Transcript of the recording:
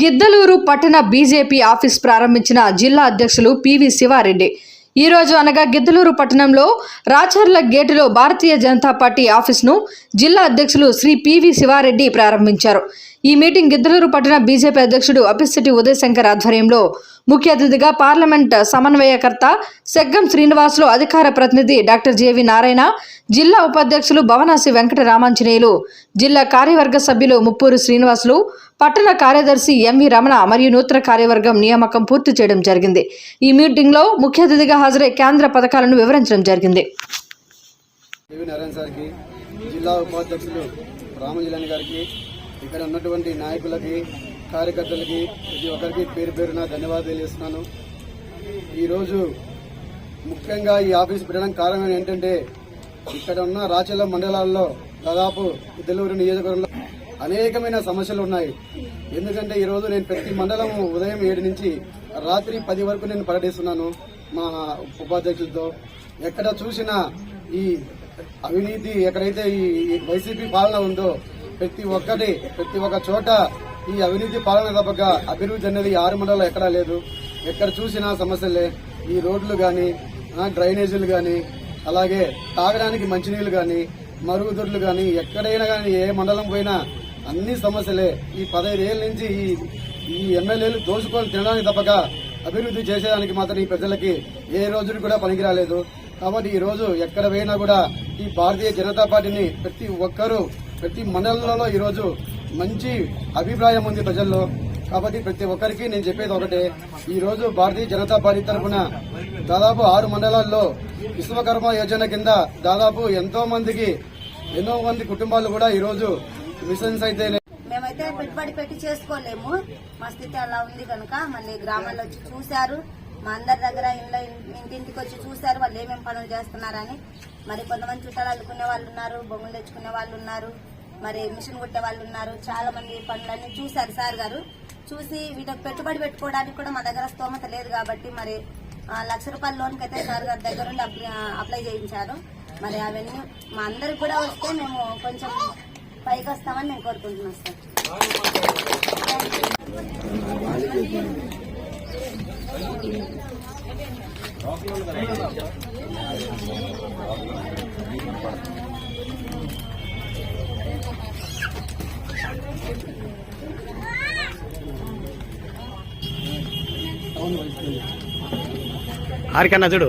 గిద్దలూరు పట్టణ BJP office ప్రారంభించిన జిల్లా అధ్యక్షులు పివి శివారెడ్డి. ఈ రోజు అనగా గిద్దలూరు పట్టణంలో రాచర్ల గేటులో భారతీయ జనతా పార్టీ ఆఫీస్ను జిల్లా అధ్యక్షులు శ్రీ పివి శివారెడ్డి ప్రారంభించారు. ఈ మీటింగ్ గిద్దలూరు పట్టణ బీజేపీ అధ్యక్షుడు అపిశెట్టి ఉదయశంకర్ ఆధ్వర్యంలో ముఖ్య అతిథిగా పార్లమెంట్ సమన్వయకర్త సెగ్గం శ్రీనివాసులు అధికార ప్రతినిధి డాక్టర్ జేవి నారాయణ జిల్లా ఉపాధ్యక్షులు భవనాసి వెంకట రామాంజనేయులు జిల్లా కార్యవర్గ సభ్యులు ముప్పూరు శ్రీనివాసులు పట్టణ కార్యదర్శి ఎంవి రమణ మరియు నూతన కార్యవర్గం నియామకం పూర్తి చేయడం జరిగింది. ఈ మీటింగ్లో ముఖ్య అతిథిగా హాజరై కేంద్ర పథకాలను వివరించడం జరిగింది. జిల్లా ఉపాధ్యక్షులు గారికి ఇక్కడ ఉన్నటువంటి నాయకులకి కార్యకర్తలకి ప్రతి ఒక్కరికి పేరు పేరున ధన్యవాదాలు తెలియజేస్తున్నాను. ఈరోజు ముఖ్యంగా ఈ ఆఫీస్ పెట్టడానికి కారణం ఏంటంటే ఇక్కడ ఉన్న రాచల మండలాల్లో దాదాపు ఇద్దలూరు నియోజకవర్గంలో అనేకమైన సమస్యలు ఉన్నాయి. ఎందుకంటే ఈరోజు నేను ప్రతి మండలం ఉదయం ఏడు నుంచి రాత్రి పది వరకు నేను పర్యటిస్తున్నాను మా ఉపాధ్యక్షులతో. ఎక్కడ చూసినా ఈ అవినీతి ఎక్కడైతే ఈ వైసీపీ పాలన ఉందో ప్రతి ఒక్కటి ప్రతి ఒక్క చోట ఈ అవినీతి పాలన తప్పక అభివృద్ధి అనేది ఆరు మండలం ఎక్కడా లేదు. ఎక్కడ చూసినా సమస్యలే. ఈ రోడ్లు కానీ డ్రైనేజీలు కానీ అలాగే తాగడానికి మంచినీళ్ళు కానీ మరుగుదొడ్లు కానీ ఎక్కడైనా కానీ ఏ మండలం పోయినా అన్ని సమస్యలే. ఈ పదహైదు ఏళ్ళ నుంచి ఈ ఈ ఎమ్మెల్యేలు దోచుకొని తినడానికి తప్పక అభివృద్ధి చేసేదానికి మాత్రం ఈ ప్రజలకి ఏ రోజు కూడా పనికిరాలేదు. కాబట్టి ఈ రోజు ఎక్కడ పోయినా కూడా ఈ భారతీయ జనతా పార్టీని ప్రతి ఒక్కరూ ప్రతి మండలంలో ఈరోజు మంచి అభిప్రాయం ఉంది ప్రజల్లో. కాబట్టి ప్రతి ఒక్కరికి నేను చెప్పేది ఒకటే. ఈ రోజు భారతీయ జనతా పార్టీ తరఫున దాదాపు ఆరు మండలాల్లో విశ్వకర్మ యోజన కింద దాదాపు ఎంతో మందికి ఎన్నో మంది కుటుంబాలు కూడా ఈ రోజు మిషన్స్ అయితే మేమైతే పెట్టుబడి పెట్టి చేసుకోలేము. మా స్థితి అలా ఉంది కనుక మళ్ళీ గ్రామాల్లో వచ్చి చూశారు. మా అందరి దగ్గర ఇంట్లో ఇంటింటికి వచ్చి చూశారు. వాళ్ళు ఏమేం పనులు చేస్తున్నారని. మరి కొంతమంది చుట్టాలు అల్లుకునే వాళ్ళు ఉన్నారు బొమ్మలు తెచ్చుకునే వాళ్ళు ఉన్నారు. మరి మిషన్ కుట్టే వాళ్ళు ఉన్నారు. చాలా మంది పనులన్నీ చూశారు సార్ గారు. చూసి వీటికి పెట్టుబడి పెట్టుకోవడానికి కూడా మా దగ్గర స్తోమత లేదు కాబట్టి మరి లక్ష రూపాయల లోన్కి అయితే సార్ గారి దగ్గర నుండి అప్లై అప్లై చేయించారు. మరి అవన్నీ మా అందరికి కూడా వస్తే మేము కొంచెం పైకి వస్తామని నేను కోరుకుంటున్నాను సార్. ఆరికన్నా చూడు.